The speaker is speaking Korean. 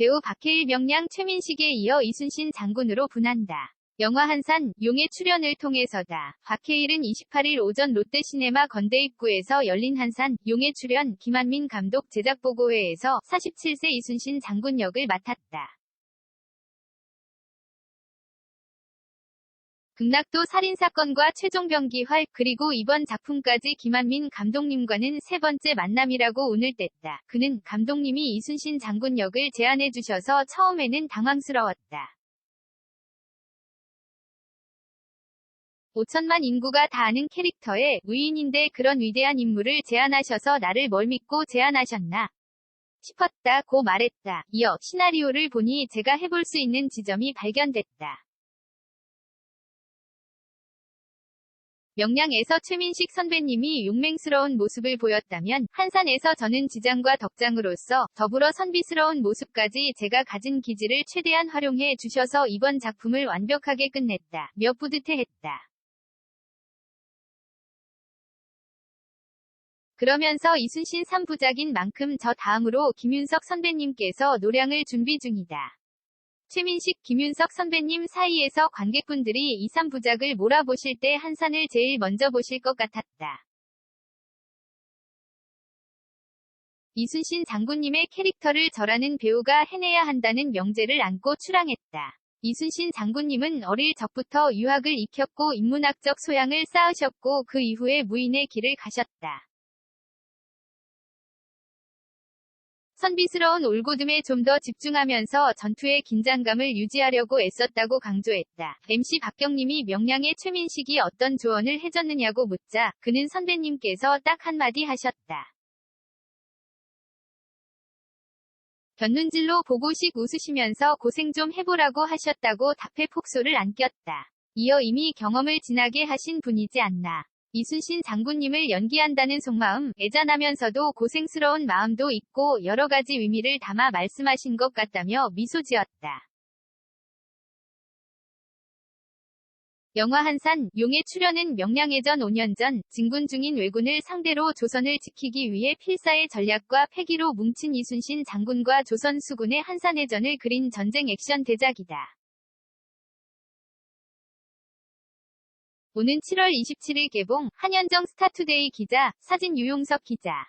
배우 박해일 명량 최민식에 이어 이순신 장군으로 분한다. 영화 한산, 용의 출연을 통해서다. 박해일은 28일 오전 롯데시네마 건대 입구에서 열린 한산, 용의 출연, 김한민 감독 제작보고회에서 47세 이순신 장군 역을 맡았다. 극락도 살인사건과 최종병기활 그리고 이번 작품까지 김한민 감독님과는 세 번째 만남이라고 오늘 뗐다. 그는 감독님이 이순신 장군 역을 제안해 주셔서 처음에는 당황스러웠다. 5천만 인구가 다 아는 캐릭터의 무인인데 그런 위대한 인물을 제안하셔서 나를 뭘 믿고 제안하셨나 싶었다 고 말했다. 이어 시나리오를 보니 제가 해볼 수 있는 지점이 발견됐다. 명량에서 최민식 선배님이 용맹스러운 모습을 보였다면 한산에서 저는 지장과 덕장으로서 더불어 선비스러운 모습까지 제가 가진 기질을 최대한 활용해 주셔서 이번 작품을 완벽하게 끝냈다. 며 뿌듯해했다. 그러면서 이순신 3부작인 만큼 저 다음으로 김윤석 선배님께서 노량을 준비 중이다. 최민식, 김윤석 선배님 사이에서 관객분들이 이 3부작을 몰아보실 때 한산을 제일 먼저 보실 것 같았다. 이순신 장군님의 캐릭터를 저라는 배우가 해내야 한다는 명제를 안고 출항했다. 이순신 장군님은 어릴 적부터 유학을 익혔고 인문학적 소양을 쌓으셨고 그 이후에 무인의 길을 가셨다. 선비스러운 올고듬에 좀 더 집중하면서 전투의 긴장감을 유지하려고 애썼다고 강조했다. MC 박경님이 명량의 최민식이 어떤 조언을 해줬느냐고 묻자 그는 선배님께서 딱 한마디 하셨다. 견눈질로 보고식 웃으시면서 고생 좀 해보라고 하셨다고 답해 폭소를 안 꼈다. 이어 이미 경험을 지나게 하신 분이지 않나. 이순신 장군님을 연기한다는 속마음, 애잔하면서도 고생스러운 마음도 있고 여러 가지 의미를 담아 말씀하신 것 같다며 미소 지었다. 영화 한산, 용의 출연은 명량해전 5년 전, 진군 중인 왜군을 상대로 조선을 지키기 위해 필사의 전략과 패기로 뭉친 이순신 장군과 조선 수군의 한산해전을 그린 전쟁 액션 대작이다. 오는 7월 27일 개봉, 한현정 스타투데이 기자, 사진 유용석 기자.